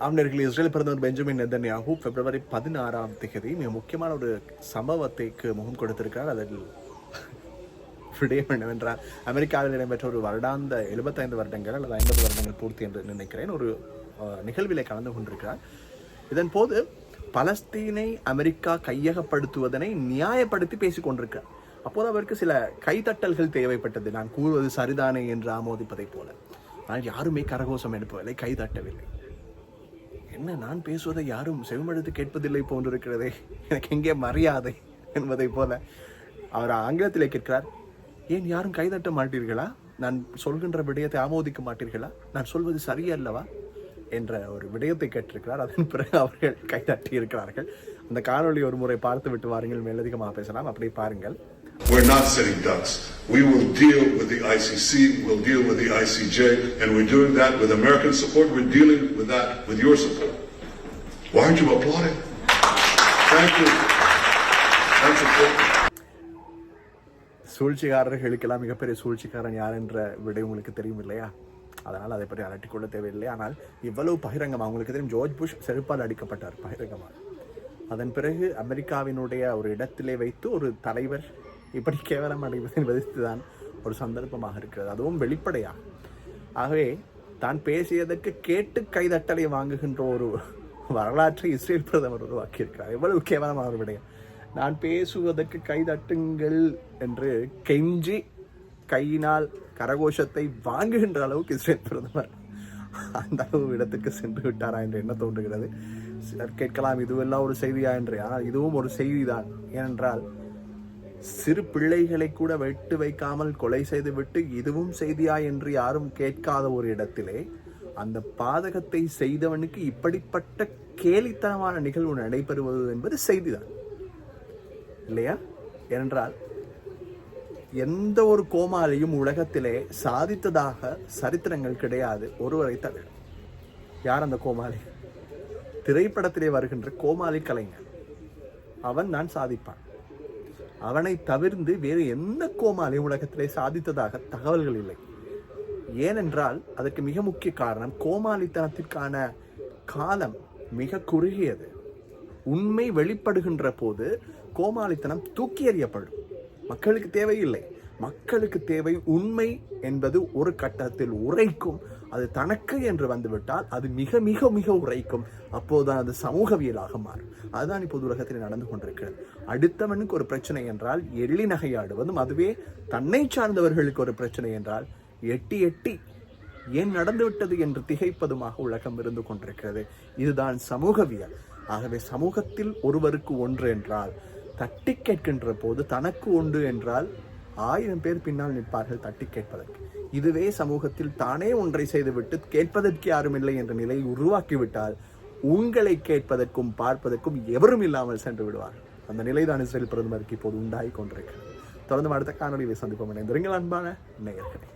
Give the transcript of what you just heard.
ஆம்னர்கள் Israel பிரதமர் Benjamin Netanyahu பிப்ரவரி பதினாறாம் தேதி மிக முக்கியமான ஒரு சம்பவத்தைக்கு முகம் கொடுத்திருக்கிறார். அதில் விடயம் என்னவென்றால் அமெரிக்காவில் இடம்பெற்ற ஒரு வருடாந்த எழுபத்தைந்து வருடங்கள் அல்லது ஐம்பது வருடங்கள் பூர்த்தி என்று நினைக்கிறேன். ஒரு அஹ், நிகழ்விலே கலந்து கொண்டிருக்கிறார். இதன் போது பலஸ்தீனை அமெரிக்கா கையகப்படுத்துவதனை நியாயப்படுத்தி பேசிக் கொண்டிருக்கிறார். அப்போது அவருக்கு சில கைதட்டல்கள் தேவைப்பட்டது. நான் கூறுவது சரிதானே என்று ஆமோதிப்பதைப் போல. ஆனால் யாருமே கரகோஷம் எழுப்பவில்லை கைதட்டவில்லை. என்ன நான் பேசுவதை யாரும் செவிமடுத்து கேட்பதில்லை போன்றிருக்கிறதே. எனக்கு எங்கே மரியாதை என்பதை போல அவர் ஆங்கிலத்திலே கேட்கிறார். ஏன் யாரும் கைதட்ட மாட்டீர்களா? நான் சொல்கின்ற விடயத்தை ஆமோதிக்க மாட்டீர்களா? நான் சொல்வது சரியல்லவா என்ற ஒரு விடயத்தை கேட்டிருக்கிறார் அதன் பிறகு அவர்கள் கைதட்டி இருக்கிறார்கள் அந்த காணொளி ஒரு முறை பார்த்து விட்டு வாருங்கள் மேலதிகமாக பேசலாம் அப்படியே பாருங்கள் We're not sitting ducks. We will deal with the ICC, we'll deal with the ICJ, and we're doing that with American support. We're dealing with that with your support. Why aren't you applauding? Thank you. That's important. சூழ்ச்சிக்காரர்களுக்கெல்லாம் மிகப்பெரிய சூழ்ச்சிக்காரன் யார் என்ற விடை உங்களுக்கு தெரியும் இல்லையா அதனால் அதை பற்றி அலட்டிக்கொள்ள தேவையில்லை. ஆனால் இவ்வளவு பகிரங்கமாக அவங்களுக்கு தெரியும் ஜோர்ஜ் புஷ் செருப்பால் அடிக்கப்பட்டார். பகிரங்கமாக அதன் பிறகு அமெரிக்காவினுடைய ஒரு இடத்திலே வைத்து ஒரு தலைவர் இப்படி கேவலம் அடைவது என்பதுதான் ஒரு சந்தர்ப்பமாக இருக்கிறது. அதுவும் வெளிப்படையாக ஆகவே தான் பேசியதற்கு கேட்டு கைதட்டலை வாங்குகின்ற ஒரு வரலாற்றை இஸ்ரேல் பிரதமர் உருவாக்கியிருக்கிறார். எவ்வளவு கேவலமான ஒரு விடயம். நான் பேசுவதற்கு கைதட்டுங்கள் என்று கெஞ்சி கையினால் கரகோஷத்தை வாங்குகின்ற அளவுக்கு இஸ்ரேல் பிரதமர் அந்த அளவு இடத்துக்கு சென்று விட்டாரா என்று என்ன தோன்றுகிறது? சிலர் கேட்கலாம் இதுவெல்லாம் ஒரு செய்தியா என்று. ஆனால் இதுவும் ஒரு செய்திதான். ஏனென்றால் சிறு பிள்ளைகளை கூட வெட்டு வைக்காமல் கொலை செய்துவிட்டு இதுவும் செய்தியா என்று யாரும் கேட்காத ஒரு இடத்திலே அந்த பாதகத்தை செய்தவனுக்கு இப்படிப்பட்ட கேலித்தனமான நிகழ்வு நடைபெறுவது என்பது செய்திதான். இல்லையா? ஏனென்றால் எந்த ஒரு கோமாளியும் உலகத்திலே சாதித்ததாக சரித்திரங்கள் கிடையாது. ஒருவரை தவிர. யார் அந்த கோமாளி? திரைப்படத்திலே வருகின்ற கோமாளி கலைஞர். அவன் தான் சாதிப்பான். அவனை தவிர்ந்து வேறு எந்த கோமாளி உலகத்திலே சாதித்ததாக தகவல்கள் இல்லை. ஏனென்றால் அதற்கு மிக முக்கிய காரணம் கோமாளித்தனத்திற்கான காலம் மிக குறுகியது. உண்மை வெளிப்படுகின்ற போது கோமாளித்தனம் தூக்கி எறியப்படும். மக்களுக்கு தேவையில்லை. மக்களுக்கு தேவை உண்மை என்பது ஒரு கட்டத்தில் உரைக்கும். அது தனக்கு என்று வந்துவிட்டால் அது மிக மிக மிக உரைக்கும். அப்போதுதான் அது சமூகவியலாக மாறும். அதுதான் இப்போது உலகத்தில் நடந்து கொண்டிருக்கிறது. அடுத்தவனுக்கு ஒரு பிரச்சனை என்றால் எள்ளி நகையாடுவதும் அதுவே தன்னை சார்ந்தவர்களுக்கு ஒரு பிரச்சனை என்றால் எட்டி எட்டி ஏன் நடந்துவிட்டது என்று திகைப்பதுமாக உலகம் இருந்து கொண்டிருக்கிறது. இதுதான் சமூகவியல். ஆகவே சமூகத்தில் ஒருவருக்கு ஒன்று என்றால் தட்டி கேட்கின்ற போது தனக்கு உண்டு என்றால் ஆயிரம் பேர் பின்னால் நிற்பார்கள் தட்டி கேட்பதற்கு. இதுவே சமூகத்தில் தானே ஒன்றை செய்துவிட்டு கேட்பதற்கு யாரும் இல்லை என்ற நிலையை உருவாக்கிவிட்டால் உங்களை கேட்பதற்கும் பார்ப்பதற்கும் எவரும் இல்லாமல் சென்று விடுவார்கள். அந்த நிலைதான் இஸ்ரேல் பிரதமருக்கு இப்போது உண்டாகி கொண்டிருக்கிறது. தொடர்ந்து அடுத்த காணொலியை சந்திப்போம். இணைந்திருங்கள் அன்பான நேயர்களே.